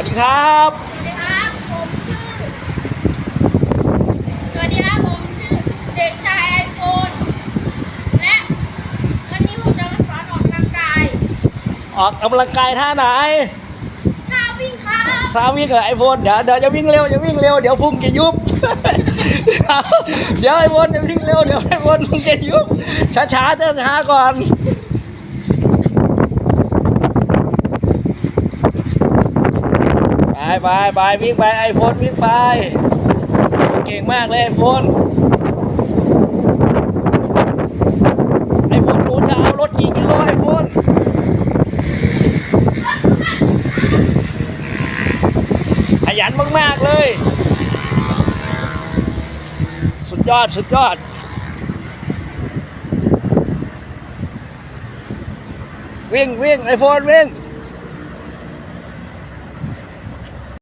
วัสดีครับ สวัสดีครับ ผมชื่อ สวัสดีครับ ผมชื่อเด็กชายไอโฟนและวันนี้ผมจะมาสอนออกกำลังกาย ออกกำลังกายท่าไหน ท่าวิ่งครับท่าวิ่งกับไอโฟนเดี๋ยวเดี๋ยวจะวิ่งเร็วจะวิ่งเร็วเดี๋ยวพุงจะยุบ เดี๋ยวไอโฟนจะวิ่งเร็วเดี๋ยวไอโฟนพุงจะยุบช้าช้าช้าช้าๆก่อน ไป ไปไปวิ่งไปไอโฟนวิ่งไป เก่งมากเลยไอโฟนไอโฟนหนูจะเอารถกี่กิโลไอโฟนขยันมาก ๆ เลย สุดยอดสุดยอดวิ่งวิ่งไอโฟนวิ่ง